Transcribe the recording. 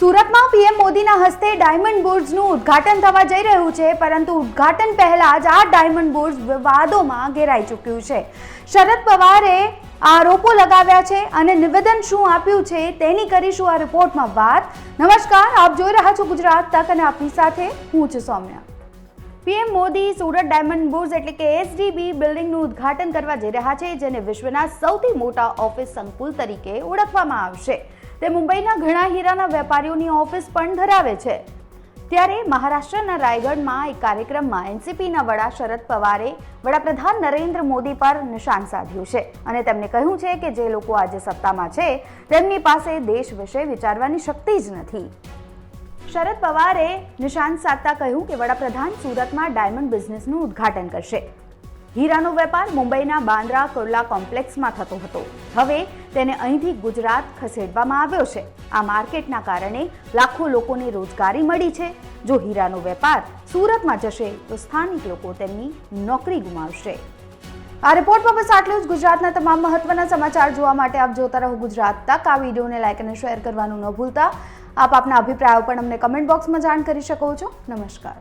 સુરતમાં પીએમ મોદીના હસ્તે ડાયમંડ બોર્ડ્સનું ઉદ્ઘાટન થવા જઈ રહ્યું છે, પરંતુ ઉદ્ઘાટન પહેલા જ આ ડાયમંડ બુર્સ વિવાદોમાં ઘેરાઈ ચૂક્યું છે. શરદ પવારે આરોપો લગાવ્યા છે અને નિવેદન શું આપ્યું છે તેની કરીશું આ રિપોર્ટમાં વાત. નમસ્કાર, આપ જોઈ રહ્યા છો ગુજરાત તક અને આપની સાથે હું છું Saumya. PM Modi Surat diamond bourse એટલે કે એસડીબી બિલ્ડિંગનું ઉદ્ઘાટન કરવા જઈ રહ્યા છે, જેને વિશ્વના સૌથી મોટા ઓફિસ સંકુલ તરીકે ઓળખવામાં આવશે. તે મુંબઈના ઘણા હીરાના વેપારીઓની ઓફિસ પણ ધરાવે છે. ત્યારે મહારાષ્ટ્રના રાયગઢમાં એક કાર્યક્રમમાં એનસીપીના વડા શરદ પવારે વડાપ્રધાન નરેન્દ્ર મોદી પર નિશાન સાધ્યું છે અને તેમણે કહ્યું છે કે જે લોકો આજે સત્તામાં છે, તેમની પાસે દેશ વિશે વિચારવાની શક્તિ જ નથી. શરદ પવારે નિશાન સાધતા કહ્યું કે વડાપ્રધાન સુરતમાં ડાયમંડ બિઝનેસનું ઉદ્ઘાટન કરશે. હીરાનો વેપાર મુંબઈના બાંદ્રા કુર્લા કોમ્પ્લેક્સમાં થતો હતો. હવે તેને અહીંથી ગુજરાત ખસેડવામાં આવ્યો છે. આ માર્કેટના કારણે લાખો લોકોને રોજગારી મળી છે. જો હીરાનો વેપાર સુરતમાં જશે, તો સ્થાનિક લોકો તેમની નોકરી ગુમાવશે. આ રિપોર્ટમાં બસ આટલું જ. ગુજરાતના તમામ મહત્વના સમાચાર જોવા માટે આપ જોતા રહો ગુજરાત તક. આ વિડીયોને લાઇક અને શેર કરવાનું ન ભૂલતા. આપ આપના અભિપ્રાયો પણ અમને કમેન્ટ બોક્સમાં જાણ કરી શકો છો. નમસ્કાર.